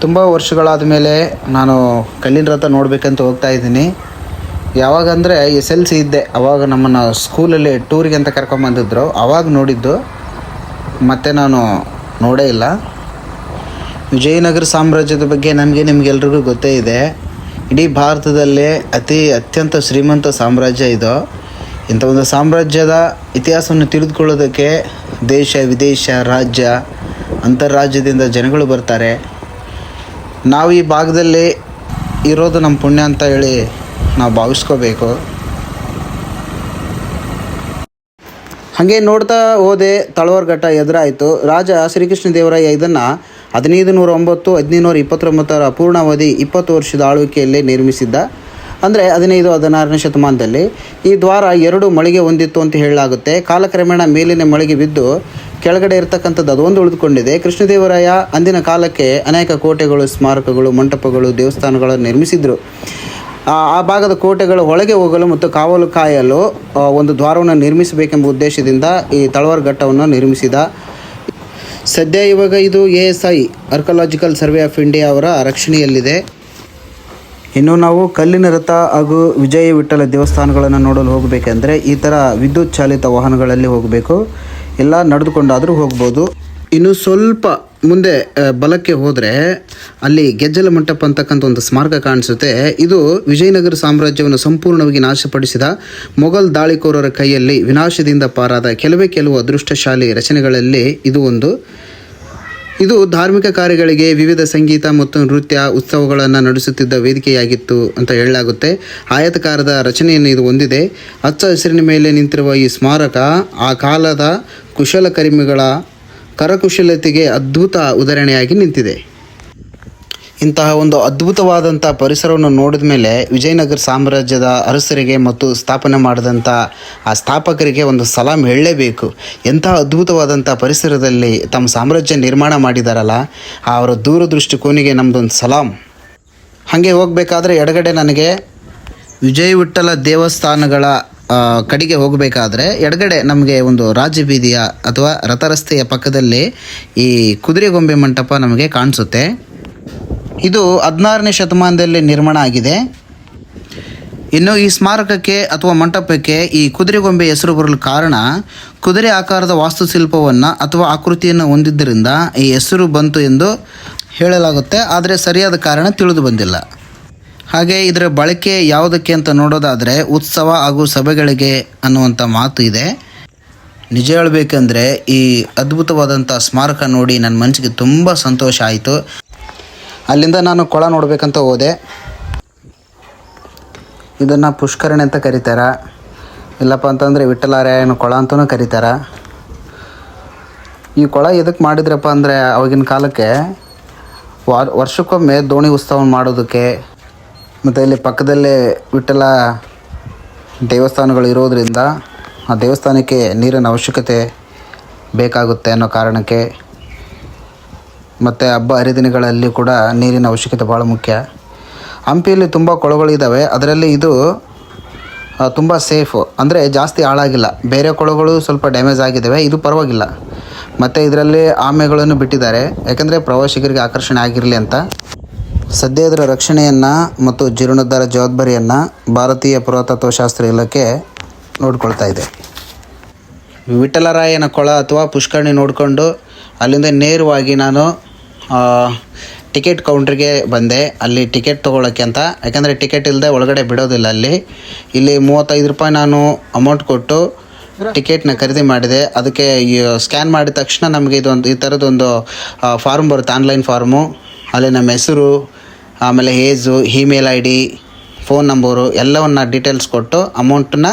ತುಂಬ ವರ್ಷಗಳಾದ ಮೇಲೆ ನಾನು ಕಲ್ಲಿನ ರಥ ನೋಡಬೇಕಂತ ಹೋಗ್ತಾ ಇದ್ದೀನಿ. ಯಾವಾಗಂದರೆ ಎಸ್ ಎಲ್ ಸಿ ಇದ್ದೆ, ಅವಾಗ ನಮ್ಮನ್ನು ಸ್ಕೂಲಲ್ಲಿ ಟೂರಿಗೆ ಅಂತ ಕರ್ಕೊಂಬಂದಿದ್ರು ಆವಾಗ ನೋಡಿದ್ದು. ಮತ್ತೆ ನಾನು ನೋಡೇ ಇಲ್ಲ. ವಿಜಯನಗರ ಸಾಮ್ರಾಜ್ಯದ ಬಗ್ಗೆ ನನಗೆ ನಿಮಗೆಲ್ರಿಗೂ ಗೊತ್ತೇ ಇದೆ. ಇಡೀ ಭಾರತದಲ್ಲೇ ಅತಿ ಅತ್ಯಂತ ಶ್ರೀಮಂತ ಸಾಮ್ರಾಜ್ಯ ಇದು. ಇಂಥ ಒಂದು ಸಾಮ್ರಾಜ್ಯದ ಇತಿಹಾಸವನ್ನು ತಿಳಿದುಕೊಳ್ಳೋದಕ್ಕೆ ದೇಶ, ವಿದೇಶ, ರಾಜ್ಯ ಅಂತಾರಾಜ್ಯದಿಂದ ಜನಗಳು ಬರ್ತಾರೆ. ನಾವು ಈ ಭಾಗದಲ್ಲಿ ಇರೋದು ನಮ್ಮ ಪುಣ್ಯ ಅಂತ ಹೇಳಿ ನಾವು ಭಾವಿಸ್ಕೋಬೇಕು. ಹಾಗೆ ನೋಡ್ತಾ ಹೋದೆ ತಳವರ್ ಘಟ್ಟ ಎದುರಾಯಿತು. ರಾಜ ಶ್ರೀಕೃಷ್ಣ ದೇವರಾಯ ಇದನ್ನು ಹದಿನೈದು ನೂರ ಒಂಬತ್ತು, ಹದಿನೈದು ನೂರ ಇಪ್ಪತ್ತೊಂಬತ್ತರ ಪೂರ್ಣಾವಧಿ ಇಪ್ಪತ್ತು ವರ್ಷದ ಆಳ್ವಿಕೆಯಲ್ಲಿ ನಿರ್ಮಿಸಿದ್ದ. ಅಂದರೆ ಹದಿನೈದು, ಹದಿನಾರನೇ ಶತಮಾನದಲ್ಲಿ ಈ ದ್ವಾರ ಎರಡು ಮಳಿಗೆ ಹೊಂದಿತ್ತು ಅಂತ ಹೇಳಲಾಗುತ್ತೆ. ಕಾಲಕ್ರಮೇಣ ಮೇಲಿನ ಮಳಿಗೆ ಬಿದ್ದು ಕೆಳಗಡೆ ಇರತಕ್ಕಂಥದ್ದು ಅದೊಂದು ಉಳಿದುಕೊಂಡಿದೆ. ಕೃಷ್ಣದೇವರಾಯ ಅಂದಿನ ಕಾಲಕ್ಕೆ ಅನೇಕ ಕೋಟೆಗಳು, ಸ್ಮಾರಕಗಳು, ಮಂಟಪಗಳು, ದೇವಸ್ಥಾನಗಳನ್ನು ನಿರ್ಮಿಸಿದರು. ಆ ಭಾಗದ ಕೋಟೆಗಳ ಒಳಗೆ ಹೋಗಲು ಮತ್ತು ಕಾವಲು ಕಾಯಲು ಒಂದು ದ್ವಾರವನ್ನು ನಿರ್ಮಿಸಬೇಕೆಂಬ ಉದ್ದೇಶದಿಂದ ಈ ತಳವಾರ ಘಟ್ಟವನ್ನು ನಿರ್ಮಿಸಿದ. ಸದ್ಯ ಇವಾಗ ಇದು A S I archaeological survey of India ಅವರ ರಕ್ಷಣೆಯಲ್ಲಿದೆ. ಇನ್ನು ನಾವು ಕಲ್ಲಿನ ರಥ ಹಾಗೂ ವಿಜಯ ವಿಠಲ ದೇವಸ್ಥಾನಗಳನ್ನು ನೋಡಲು ಹೋಗಬೇಕೆಂದರೆ ಈ ಥರ ವಿದ್ಯುತ್ ಚಾಲಿತ ವಾಹನಗಳಲ್ಲಿ ಹೋಗಬೇಕು. ಇಲ್ಲ ನಡೆದುಕೊಂಡಾದರೂ ಹೋಗ್ಬೋದು. ಇನ್ನು ಸ್ವಲ್ಪ ಮುಂದೆ ಬಲಕ್ಕೆ ಹೋದರೆ ಅಲ್ಲಿ ಗೆಜ್ಜಲ ಮಂಟಪ ಅಂತಕ್ಕಂಥ ಒಂದು ಸ್ಮಾರಕ ಕಾಣಿಸುತ್ತೆ. ಇದು ವಿಜಯನಗರ ಸಾಮ್ರಾಜ್ಯವನ್ನು ಸಂಪೂರ್ಣವಾಗಿ ನಾಶಪಡಿಸಿದ ಮೊಘಲ್ ದಾಳಿಕೋರರ ಕೈಯಲ್ಲಿ ವಿನಾಶದಿಂದ ಪಾರಾದ ಕೆಲವೇ ಕೆಲವು ಅದೃಷ್ಟಶಾಲಿ ರಚನೆಗಳಲ್ಲಿ ಇದು ಒಂದು. ಇದು ಧಾರ್ಮಿಕ ಕಾರ್ಯಗಳಿಗೆ ವಿವಿಧ ಸಂಗೀತ ಮತ್ತು ನೃತ್ಯ ಉತ್ಸವಗಳನ್ನು ನಡೆಸುತ್ತಿದ್ದ ವೇದಿಕೆಯಾಗಿತ್ತು ಅಂತ ಹೇಳಲಾಗುತ್ತೆ. ಆಯತಕಾರದ ರಚನೆಯನ್ನು ಇದು ಹೊಂದಿದೆ. ಹಚ್ಚ ಹಸಿರಿನ ಮೇಲೆ ನಿಂತಿರುವ ಈ ಸ್ಮಾರಕ ಆ ಕಾಲದ ಕುಶಲಕರ್ಮಿಗಳ ಕರಕುಶಲತೆಗೆ ಅದ್ಭುತ ಉದಾಹರಣೆಯಾಗಿ ನಿಂತಿದೆ. ಇಂತಹ ಒಂದು ಅದ್ಭುತವಾದಂಥ ಪರಿಸರವನ್ನು ನೋಡಿದ ಮೇಲೆ ವಿಜಯನಗರ ಸಾಮ್ರಾಜ್ಯದ ಅರಸರಿಗೆ ಮತ್ತು ಸ್ಥಾಪನೆ ಮಾಡಿದಂಥ ಆ ಸ್ಥಾಪಕರಿಗೆ ಒಂದು ಸಲಾಂ ಹೇಳಲೇಬೇಕು. ಎಂತಹ ಅದ್ಭುತವಾದಂಥ ಪರಿಸರದಲ್ಲಿ ತಮ್ಮ ಸಾಮ್ರಾಜ್ಯ ನಿರ್ಮಾಣ ಮಾಡಿದಾರಲ್ಲ, ಅವರ ದೂರದೃಷ್ಟಿ ಕೋನಿಗೆ ನಮ್ಮದೊಂದು ಸಲಾಮ್ ಹಾಗೆ ಹೋಗಬೇಕಾದ್ರೆ ಎಡಗಡೆ ನನಗೆ ವಿಜಯ ವಿಠಲ ದೇವಸ್ಥಾನಗಳ ಕಡೆಗೆ ಹೋಗಬೇಕಾದ್ರೆ ಎಡಗಡೆ ನಮಗೆ ಒಂದು ರಾಜಬೀದಿಯ ಅಥವಾ ರಥರಸ್ತೆಯ ಪಕ್ಕದಲ್ಲಿ ಈ ಕುದುರೆಗೊಂಬೆ ಮಂಟಪ ನಮಗೆ ಕಾಣಿಸುತ್ತೆ. ಇದು ಹದಿನಾರನೇ ಶತಮಾನದಲ್ಲಿ ನಿರ್ಮಾಣ ಆಗಿದೆ. ಇನ್ನು ಈ ಸ್ಮಾರಕಕ್ಕೆ ಅಥವಾ ಮಂಟಪಕ್ಕೆ ಈ ಕುದುರೆಗೊಂಬೆ ಹೆಸರು ಬರಲು ಕಾರಣ ಕುದುರೆ ಆಕಾರದ ವಾಸ್ತುಶಿಲ್ಪವನ್ನು ಅಥವಾ ಆಕೃತಿಯನ್ನು ಹೊಂದಿದ್ದರಿಂದ ಈ ಹೆಸರು ಬಂತು ಎಂದು ಹೇಳಲಾಗುತ್ತೆ. ಆದರೆ ಸರಿಯಾದ ಕಾರಣ ತಿಳಿದು ಬಂದಿಲ್ಲ. ಹಾಗೆ ಇದರ ಬಳಕೆ ಯಾವುದಕ್ಕೆ ಅಂತ ನೋಡೋದಾದರೆ ಉತ್ಸವ ಹಾಗೂ ಸಭೆಗಳಿಗೆ ಅನ್ನುವಂಥ ಮಾತು ಇದೆ. ನಿಜ ಹೇಳಬೇಕಂದ್ರೆ ಈ ಅದ್ಭುತವಾದಂಥ ಸ್ಮಾರಕ ನೋಡಿ ನನ್ನ ಮನಸ್ಸಿಗೆ ತುಂಬ ಸಂತೋಷ ಆಯಿತು. ಅಲ್ಲಿಂದ ನಾನು ಕೊಳ ನೋಡಬೇಕಂತ ಹೋದೆ. ಇದನ್ನು ಪುಷ್ಕರಣಿ ಅಂತ ಕರೀತಾರೆ. ಇಲ್ಲಪ್ಪ ಅಂತಂದರೆ ವಿಠಲಾರಾಯಣ ಕೊಳ ಅಂತಲೂ ಕರೀತಾರೆ. ಈ ಕೊಳ ಎದಕ್ಕೆ ಮಾಡಿದ್ರಪ್ಪ ಅಂದರೆ ಅವಾಗಿನ ಕಾಲಕ್ಕೆ ವಾರ, ವರ್ಷಕ್ಕೊಮ್ಮೆ ದೋಣಿ ಉತ್ಸವ ಮಾಡೋದಕ್ಕೆ ಮತ್ತು ಇಲ್ಲಿ ಪಕ್ಕದಲ್ಲೇ ವಿಠಲ ದೇವಸ್ಥಾನಗಳು ಇರೋದರಿಂದ ಆ ದೇವಸ್ಥಾನಕ್ಕೆ ನೀರಿನ ಅವಶ್ಯಕತೆ ಬೇಕಾಗುತ್ತೆ ಅನ್ನೋ ಕಾರಣಕ್ಕೆ ಮತ್ತು ಹಬ್ಬ ಹರಿದಿನಗಳಲ್ಲಿ ಕೂಡ ನೀರಿನ ಅವಶ್ಯಕತೆ ಭಾಳ ಮುಖ್ಯ. ಹಂಪಿಯಲ್ಲಿ ತುಂಬ ಕೊಳಗಳಿದ್ದಾವೆ ಅದರಲ್ಲಿ ಇದು ತುಂಬ ಸೇಫು ಅಂದರೆ ಜಾಸ್ತಿ ಹಾಳಾಗಿಲ್ಲ. ಬೇರೆ ಕೊಳಗಳು ಸ್ವಲ್ಪ ಡ್ಯಾಮೇಜ್ ಆಗಿದ್ದಾವೆ ಇದು ಪರವಾಗಿಲ್ಲ. ಮತ್ತು ಇದರಲ್ಲಿ ಆಮೆಗಳನ್ನು ಬಿಟ್ಟಿದ್ದಾರೆ. ಯಾಕೆಂದರೆ ಪ್ರವಾಸಿಗರಿಗೆ ಆಕರ್ಷಣೆ ಆಗಿರಲಿ ಅಂತ. ಸದ್ಯ ಇದರ ರಕ್ಷಣೆಯನ್ನು ಮತ್ತು ಜೀರ್ಣೋದ್ಧಾರ ಜವಾಬ್ದಾರಿಯನ್ನು ಭಾರತೀಯ ಪುರಾತತ್ವಶಾಸ್ತ್ರ ಇಲಾಖೆ ನೋಡ್ಕೊಳ್ತಾ ಇದೆ. ವಿಠಲರಾಯನ ಕೊಳ ಅಥವಾ ಪುಷ್ಕರಣಿ ನೋಡಿಕೊಂಡು ಅಲ್ಲಿಂದ ನೇರವಾಗಿ ನಾನು ಟಿಕೆಟ್ ಕೌಂಟ್ರಿಗೆ ಬಂದೆ. ಅಲ್ಲಿ ಟಿಕೆಟ್ ತೊಗೊಳಕ್ಕೆ ಅಂತ. ಯಾಕಂದರೆ ಟಿಕೆಟ್ ಇಲ್ಲದೆ ಒಳಗಡೆ ಬಿಡೋದಿಲ್ಲ ಅಲ್ಲಿ. ಇಲ್ಲಿ ಮೂವತ್ತೈದು ರೂಪಾಯಿ ನಾನು ಅಮೌಂಟ್ ಕೊಟ್ಟು ಟಿಕೆಟ್ನ ಖರೀದಿ ಮಾಡಿದೆ. ಅದಕ್ಕೆ ಸ್ಕ್ಯಾನ್ ಮಾಡಿದ ತಕ್ಷಣ ನಮಗೆ ಇದೊಂದು, ಈ ಥರದೊಂದು ಫಾರ್ಮ್ ಬರುತ್ತೆ ಆನ್ಲೈನ್ ಫಾರ್ಮು ಅಲ್ಲಿ ನಮ್ಮ ಹೆಸರು ಆಮೇಲೆ age, email I D phone number ಎಲ್ಲವನ್ನ ಡೀಟೇಲ್ಸ್ ಕೊಟ್ಟು ಅಮೌಂಟನ್ನ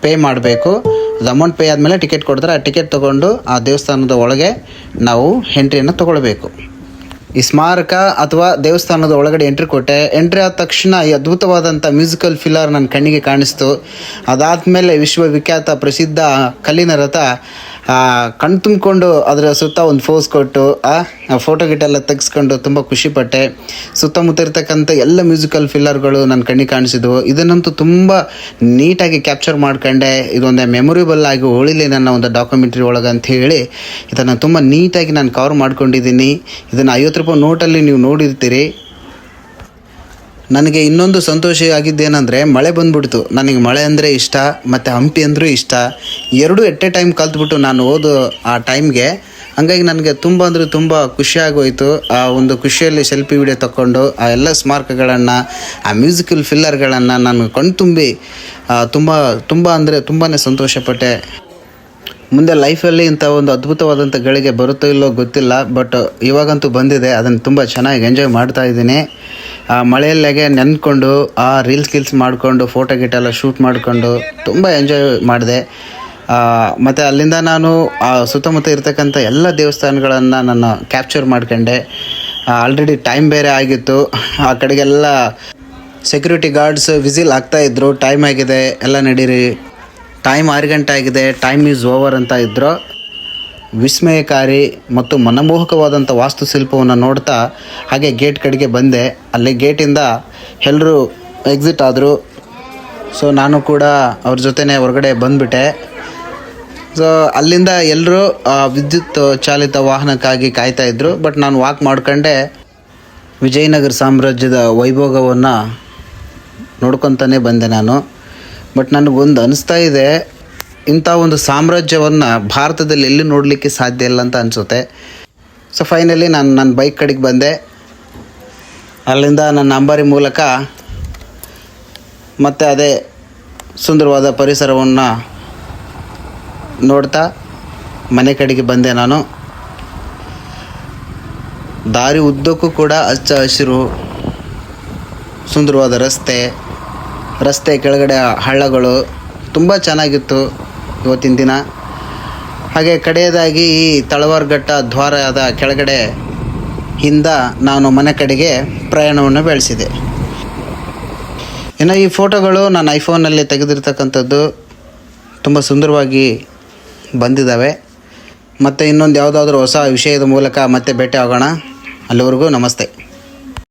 ಪೇ ಮಾಡಬೇಕು. ಅದು ಅಮೌಂಟ್ ಪೇ ಆದಮೇಲೆ ಟಿಕೆಟ್ ಕೊಡ್ತಾರೆ. ಆ ಟಿಕೆಟ್ ತೊಗೊಂಡು ಆ ದೇವಸ್ಥಾನದ ಒಳಗೆ ನಾವು ಎಂಟ್ರಿಯನ್ನು ತೊಗೊಳ್ಬೇಕು. ಈ ಸ್ಮಾರಕ ಅಥವಾ ದೇವಸ್ಥಾನದ ಒಳಗಡೆ ಎಂಟ್ರಿ ಕೊಟ್ಟೆ ಎಂಟ್ರಿ ಆದ ತಕ್ಷಣ ಈ ಅದ್ಭುತವಾದಂಥ ಮ್ಯೂಸಿಕಲ್ ಫಿಲ್ಲರ್ ನನ್ನ ಕಣ್ಣಿಗೆ ಕಾಣಿಸ್ತು. ಅದಾದಮೇಲೆ ವಿಶ್ವವಿಖ್ಯಾತ ಪ್ರಸಿದ್ಧ ಕಲ್ಲಿನ ರಥ ಕಣ್ ತುಂಬಿಕೊಂಡು ಅದರ ಸುತ್ತ ಒಂದು ಫೋಸ್ ಕೊಟ್ಟು, ಆ ಫೋಟೋ ಗಿಟೆಲ್ಲ ತೆಗೆಸ್ಕೊಂಡು ತುಂಬ ಖುಷಿಪಟ್ಟೆ ಸುತ್ತಮುತ್ತ ಇರ್ತಕ್ಕಂಥ ಎಲ್ಲ ಮ್ಯೂಸಿಕಲ್ ಫಿಲ್ಲರ್ಗಳು ನನ್ನ ಕಣ್ಣಿಗೆ ಕಾಣಿಸಿದ್ವು. ಇದನ್ನಂತೂ ತುಂಬ ನೀಟಾಗಿ ಕ್ಯಾಪ್ಚರ್ ಮಾಡ್ಕೊಂಡೆ. ಇದೊಂದು ಮೆಮೊರಿಬಲ್ ಆಗಿ ಉಳಿಲಿ ನನ್ನ ಒಂದು ಡಾಕ್ಯುಮೆಂಟ್ರಿ ಒಳಗೆ ಅಂತ ಹೇಳಿ ಇದನ್ನು ತುಂಬ ನೀಟಾಗಿ ನಾನು ಕವರ್ ಮಾಡ್ಕೊಂಡಿದ್ದೀನಿ. ಇದನ್ನು ಐವತ್ತು ರೂಪಾಯಿ ನೋಟಲ್ಲಿ ನೀವು ನೋಡಿರ್ತೀರಿ. ನನಗೆ ಇನ್ನೊಂದು ಸಂತೋಷ ಆಗಿದ್ದೇನೆಂದರೆ ಮಳೆ ಬಂದ್ಬಿಡ್ತು. ನನಗೆ ಮಳೆ ಅಂದರೆ ಇಷ್ಟ, ಮತ್ತು ಹಂಪಿ ಅಂದರೂ ಇಷ್ಟ. ಎರಡೂ ಎಟ್ ಎ ಟೈಮ್ ಕಲ್ತ್ಬಿಟ್ಟು ನಾನು ಓದೋ ಆ ಟೈಮ್ಗೆ ಹಂಗಾಗಿ ನನಗೆ ತುಂಬ ಅಂದರೆ ತುಂಬ ಖುಷಿಯಾಗೋಯಿತು ಆ ಒಂದು ಖುಷಿಯಲ್ಲಿ ಸೆಲ್ಫಿ ವಿಡಿಯೋ ತಗೊಂಡು ಆ ಎಲ್ಲ ಸ್ಮಾರಕಗಳನ್ನು ಆ ಮ್ಯೂಸಿಕಲ್ ಫಿಲ್ಲರ್ಗಳನ್ನು ನಾನು ಕಣ್ತುಂಬಿ ತುಂಬ ತುಂಬ ಅಂದರೆ ತುಂಬಾ ಸಂತೋಷಪಟ್ಟೆ. ಮುಂದೆ ಲೈಫಲ್ಲಿ ಇಂಥ ಒಂದು ಅದ್ಭುತವಾದಂಥ ಗಳಿಗೆ ಬರುತ್ತೋ ಇಲ್ಲೋ ಗೊತ್ತಿಲ್ಲ ಬಟ್ ಇವಾಗಂತೂ ಬಂದಿದೆ. ಅದನ್ನು ತುಂಬ ಚೆನ್ನಾಗಿ ಎಂಜಾಯ್ ಮಾಡ್ತಾ ಇದ್ದೀನಿ. ಮಳೆಯಲ್ಲಾಗೆ ನೆನ್ಕೊಂಡು ಆ ರೀಲ್ಸ್ ಗಿಲ್ಸ್ ಮಾಡಿಕೊಂಡು ಫೋಟೋ ಗಿಟೆಲ್ಲ ಶೂಟ್ ಮಾಡಿಕೊಂಡು ತುಂಬ ಎಂಜಾಯ್ ಮಾಡಿದೆ. ಮತ್ತು ಅಲ್ಲಿಂದ ನಾನು, ಆ, ಸುತ್ತಮುತ್ತ ಇರ್ತಕ್ಕಂಥ ಎಲ್ಲ ದೇವಸ್ಥಾನಗಳನ್ನು ನಾನು ಕ್ಯಾಪ್ಚರ್ ಮಾಡ್ಕೊಂಡೆ. ಆಲ್ರೆಡಿ ಟೈಮ್ ಬೇರೆ ಆಗಿತ್ತು. ಆ ಕಡೆಗೆಲ್ಲ ಸೆಕ್ಯೂರಿಟಿ ಗಾರ್ಡ್ಸ್ ವಿಸಿಲ್ ಇದ್ದರು ಟೈಮ್ ಆಗಿದೆ, ಎಲ್ಲ ನಡೀರಿ. ಟೈಮ್ ಆರು ಗಂಟೆ ಆಗಿದೆ ಟೈಮ್ ಈಸ್ ಓವರ್ ಅಂತ ಇದ್ರು. ವಿಸ್ಮಯಕಾರಿ ಮತ್ತು ಮನಮೋಹಕವಾದಂಥ ವಾಸ್ತುಶಿಲ್ಪವನ್ನು ನೋಡ್ತಾ ಹಾಗೆ ಗೇಟ್ ಕಡೆಗೆ ಬಂದೆ. ಅಲ್ಲಿ ಗೇಟಿಂದ ಎಲ್ಲರೂ ಎಕ್ಸಿಟ್ ಆದರು. ಸೊ ನಾನು ಕೂಡ ಅವ್ರ ಜೊತೆನೇ ಹೊರಗಡೆ ಬಂದುಬಿಟ್ಟೆ. ಸೊ ಅಲ್ಲಿಂದ ಎಲ್ಲರೂ ವಿದ್ಯುತ್ ಚಾಲಿತ ವಾಹನಕ್ಕಾಗಿ ಕಾಯ್ತಾ ಇದ್ದರು ಬಟ್ ನಾನು ವಾಕ್ ಮಾಡ್ಕೊಂಡೆ. ವಿಜಯನಗರ ಸಾಮ್ರಾಜ್ಯದ ವೈಭೋಗವನ್ನು ನೋಡ್ಕೊತಾನೆ ಬಂದೆ ನಾನು. ಬಟ್ ನನಗೊಂದು ಅನಿಸ್ತಾ ಇದೆ ಇಂಥ ಒಂದು ಸಾಮ್ರಾಜ್ಯವನ್ನು ಭಾರತದಲ್ಲಿ ಎಲ್ಲಿ ನೋಡಲಿಕ್ಕೆ ಸಾಧ್ಯ ಇಲ್ಲ ಅಂತ ಅನಿಸುತ್ತೆ. ಸೊ ಫೈನಲಿ ನಾನು ನನ್ನ ಬೈಕ್ ಕಡೆಗೆ ಬಂದೆ. ಅಲ್ಲಿಂದ ನನ್ನ ಅಂಬಾರಿ ಮೂಲಕ ಮತ್ತು ಅದೇ ಸುಂದರವಾದ ಪರಿಸರವನ್ನು ನೋಡ್ತಾ ಮನೆ ಕಡೆಗೆ ಬಂದೆ ನಾನು. ದಾರಿ ಉದ್ದಕ್ಕೂ ಕೂಡ ಹಚ್ಚ ಹಸಿರು, ಸುಂದರವಾದ ರಸ್ತೆ ರಸ್ತೆ ಕೆಳಗಡೆ ಹಳ್ಳಗಳು, ತುಂಬ ಚೆನ್ನಾಗಿತ್ತು. ಇವತ್ತಿನ ದಿನ. ಹಾಗೆ ಕಡೆಯದಾಗಿ ಈ ತಳವಾರ್ಘಟ್ಟ ದ್ವಾರದ ಕೆಳಗಡೆ ಹಿಂದ ನಾನು ಮನೆ ಕಡೆಗೆ ಪ್ರಯಾಣವನ್ನು ಬೆಳೆಸಿದೆ. ಇನ್ನು ಈ ಫೋಟೋಗಳು ನಾನು ಐಫೋನಲ್ಲಿ ತೆಗೆದಿರ್ತಕ್ಕಂಥದ್ದು ತುಂಬ ಸುಂದರವಾಗಿ ಬಂದಿದ್ದಾವೆ. ಮತ್ತು ಇನ್ನೊಂದು ಯಾವುದಾದ್ರೂ ಹೊಸ ವಿಷಯದ ಮೂಲಕ ಮತ್ತೆ ಭೇಟಿ ಆಗೋಣ. ಅಲ್ಲಿವರೆಗೂ ನಮಸ್ತೆ.